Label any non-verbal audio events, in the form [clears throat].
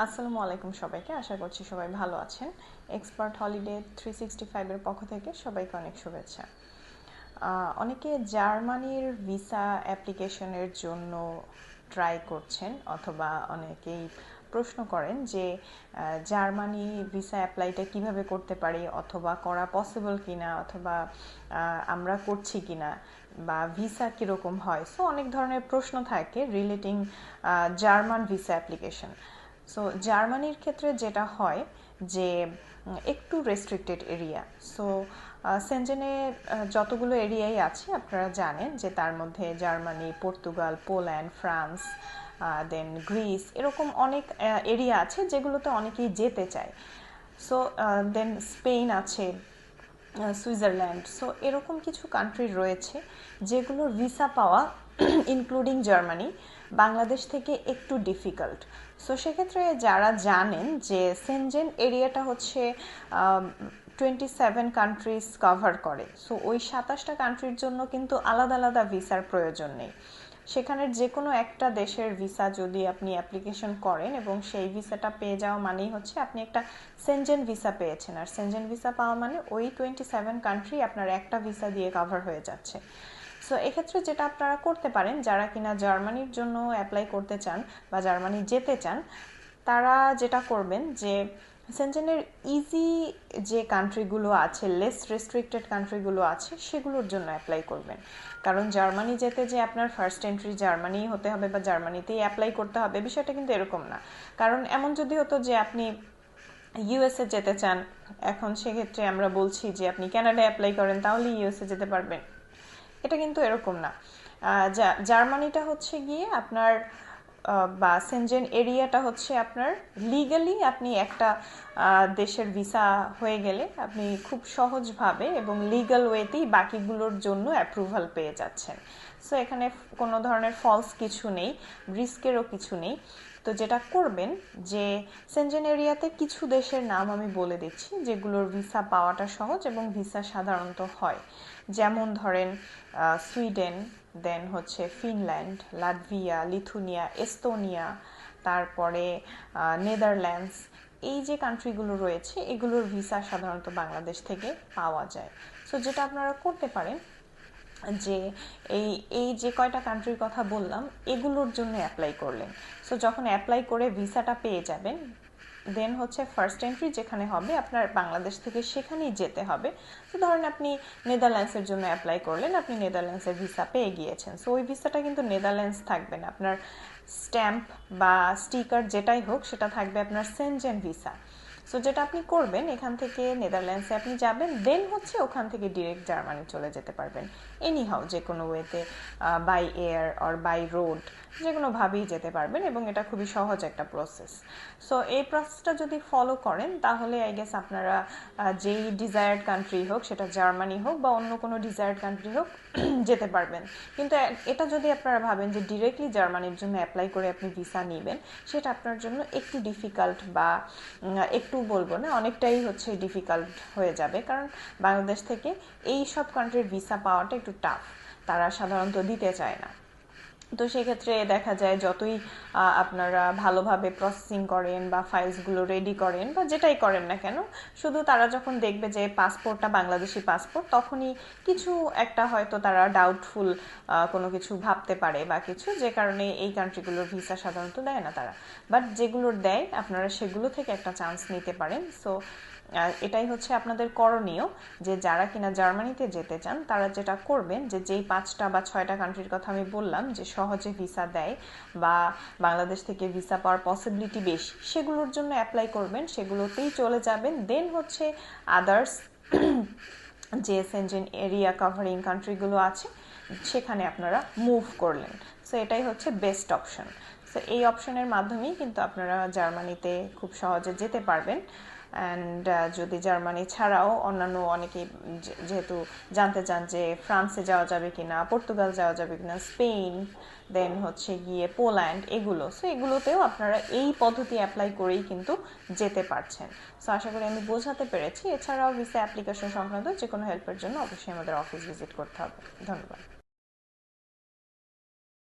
আসসালামু আলাইকুম সবাইকে, আশা করছি সবাই ভালো আছেন। এক্সপার্ট হলিডে থ্রি সিক্সটি ফাইভের পক্ষ থেকে সবাইকে অনেক শুভেচ্ছা। অনেকে জার্মানির ভিসা অ্যাপ্লিকেশনের জন্য ট্রাই করছেন অথবা অনেকেই প্রশ্ন করেন যে জার্মানি ভিসা অ্যাপ্লাইটা কীভাবে করতে পারি অথবা করা পসিবল কিনা অথবা আমরা করছি কিনা বা ভিসা কীরকম হয়। সো অনেক ধরনের প্রশ্ন থাকে relating German visa application. So জার্মানির ক্ষেত্রে যেটা হয় যে, একটু রেস্ট্রিক্টেড এরিয়া সো সেনজেনে যতগুলো এরিয়াই আছে, আপনারা জানেন যে তার মধ্যে Germany Portugal Poland France then Greece এরকম অনেক এরিয়া আছে যেগুলোতে অনেকেই যেতে চায়। সো দেন স্পেন আছে সুইজারল্যান্ড সো এরকম কিছু কান্ট্রি রয়েছে যেগুলোর ভিসা পাওয়া ইনক্লুডিং জার্মানি বাংলাদেশ থেকে একটু ডিফিকাল্ট সো সেক্ষেত্রে যারা জানেন যে সেনজেন এরিয়াটা হচ্ছে টোয়েন্টি সেভেন কান্ট্রিজ কভার করে। সো ওই সাতাশটা কান্ট্রির জন্য কিন্তু আলাদা আলাদা ভিসার প্রয়োজন নেই। সেখানের যে কোনো একটা দেশের ভিসা যদি আপনি অ্যাপ্লিকেশন করেন এবং সেই ভিসাটা পেয়ে যাওয়া মানেই হচ্ছে আপনি একটা সেনজেন ভিসা পেয়েছেন। আর সেনজেন ভিসা পাওয়া মানে ওই টোয়েন্টি সেভেন কান্ট্রি আপনার একটা ভিসা দিয়ে কভার হয়ে যাচ্ছে। সো এক্ষেত্রে যেটা আপনারা করতে পারেন, যারা কিনা জার্মানির জন্য অ্যাপ্লাই করতে চান বা জার্মানি যেতে চান, তারা যেটা করবেন যে সেনজেনের ইজি যে কান্ট্রিগুলো আছে লেস রেস্ট্রিক্টেড কান্ট্রিগুলো আছে, সেগুলোর জন্য অ্যাপ্লাই করবেন। কারণ জার্মানি যেতে যে আপনার ফার্স্ট এন্ট্রি জার্মানি হতে হবে বা জার্মানিতেই অ্যাপ্লাই করতে হবে, বিষয়টা কিন্তু এরকম না। কারণ এমন যদি হতো যে আপনি ইউএসএ যেতে চান, এখন সেক্ষেত্রে আমরা বলছি যে, আপনি ক্যানাডা অ্যাপ্লাই করেন তাহলে ইউএসএ যেতে পারবেন। এটা কিন্তু এরকম না। জার্মানিটা হচ্ছে গিয়ে আপনার বা সেনজেন এরিয়াটা হচ্ছে আপনার লিগালি আপনি একটা দেশের ভিসা হয়ে গেলে আপনি খুব সহজভাবে এবং লিগাল ওয়েতেই বাকিগুলোর জন্য অ্যাপ্রুভাল পেয়ে যাচ্ছেন। সো এখানে কোনো ধরনের ফলস কিছু নেই রিস্কেরও কিছু নেই। তো যেটা করবেন যে সেনজেন এরিয়াতে কিছু দেশের নাম আমি বলে দিচ্ছি, যেগুলোর ভিসা পাওয়াটা সহজ এবং ভিসা সাধারণত হয়। যেমন ধরেন সুইডেন দেন হচ্ছে ফিনল্যান্ড, লাটভিয়া, লিথুনিয়া, এস্তোনিয়া, তারপরে নেদারল্যান্ডস। এই যে কান্ট্রিগুলো রয়েছে, এগুলোর ভিসা সাধারণত বাংলাদেশ থেকে পাওয়া যায়। সো যেটা আপনারা করতে পারেন যে এই এই যে কয়টা কান্ট্রির কথা বললাম, এগুলোর জন্য অ্যাপ্লাই করলেন। সো যখন অ্যাপ্লাই করে ভিসাটা পেয়ে যাবেন দেন হচ্ছে ফার্স্ট এন্ট্রি যেখানে হবে, আপনার বাংলাদেশ থেকে সেখানেই যেতে হবে। তো ধরেন আপনি নেদারল্যান্ডসের জন্য অ্যাপ্লাই করলেন, আপনি নেদারল্যান্ডসের ভিসা পেয়ে গিয়েছেন। সো ওই ভিসাটা কিন্তু নেদারল্যান্ডস থাকবে না। আপনার স্ট্যাম্প বা স্টিকার যেটাই হোক, সেটা থাকবে আপনার সেনজেন ভিসা সো যেটা আপনি করবেন, এখান থেকে নেদারল্যান্ডসে আপনি যাবেন দেন হচ্ছে ওখান থেকে ডিরেক্ট জার্মানি চলে যেতে পারবেন। এনি হাউ যে কোনো ওয়েতে by air or by road যে কোনোভাবেই যেতে পারবেন এবং এটা খুবই সহজ একটা প্রসেস সো এই প্রসেসটা যদি ফলো করেন, তাহলে আই গেস আপনারা যেই ডিজায়ার্ড কান্ট্রি হোক, সেটা জার্মানি হোক বা অন্য কোনো ডিজায়ার্ড কান্ট্রি হোক, [clears throat] যেতে পারবেন। কিন্তু এটা যদি আপনারা ভাবেন যে ডিরেক্টলি জার্মানির জন্য অ্যাপ্লাই করে আপনি ভিসা নেবেন, সেটা আপনার জন্য একটু ডিফিকাল্ট বা একটু বলব না, অনেকটাই হচ্ছে ডিফিকাল্ট হয়ে যাবে। কারণ বাংলাদেশ থেকে এই সব কান্ট্রির ভিসা পাওয়াটা একটু টাফ তারা সাধারণত দিতে চায় না। তো সেক্ষেত্রে দেখা যায় যতই আপনারা ভালোভাবে প্রসেসিং করেন বা ফাইলসগুলো রেডি করেন বা যেটাই করেন না কেন, শুধু তারা যখন দেখবে যে পাসপোর্টটা বাংলাদেশি পাসপোর্ট তখনই কিছু একটা হয়তো তারা ডাউটফুল কোনো কিছু ভাবতে পারে বা কিছু, যে কারণে এই কান্ট্রিগুলোর ভিসা সাধারণত দেয় না তারা। বাট যেগুলোর দেয়, আপনারা সেগুলো থেকে একটা চান্স নিতে পারেন। সো এটাই হচ্ছে আপনাদের করণীয় যে যারা কিনা জার্মানিতে যেতে চান, তারা যেটা করবেন যে যেই পাঁচটা বা ছয়টা কান্ট্রির কথা আমি বললাম, যে সহজে ভিসা দেয় বা বাংলাদেশ থেকে ভিসা পাওয়ার পসিবিলিটি বেশি, সেগুলোর জন্য অ্যাপ্লাই করবেন, সেগুলোতেই চলে যাবেন। দেন হচ্ছে আদার্স যে সেনজেন এরিয়া কাভারিং কান্ট্রিগুলো আছে, সেখানে আপনারা মুভ করলেন। সো এটাই হচ্ছে বেস্ট অপশন সো এই অপশনের মাধ্যমেই কিন্তু আপনারা জার্মানিতে খুব সহজে যেতে পারবেন। অ্যান্ড যদি জার্মানি ছাড়াও অন্যান্য অনেকে যেহেতু জানতে চান যে ফ্রান্সে যাওয়া যাবে কিনা, পর্তুগাল যাওয়া যাবে কিনা, স্পেন দেন হচ্ছে গিয়ে পোল্যান্ড, এগুলো। সো এগুলোতেও আপনারা এই পদ্ধতি অ্যাপ্লাই করেই কিন্তু যেতে পারছেন। সো আশা করি আমি বোঝাতে পেরেছি। এছাড়াও ভিসা অ্যাপ্লিকেশন সংক্রান্ত যে কোনো হেল্পের জন্য অবশ্যই আমাদের অফিস ভিজিট করতে হবে। ধন্যবাদ।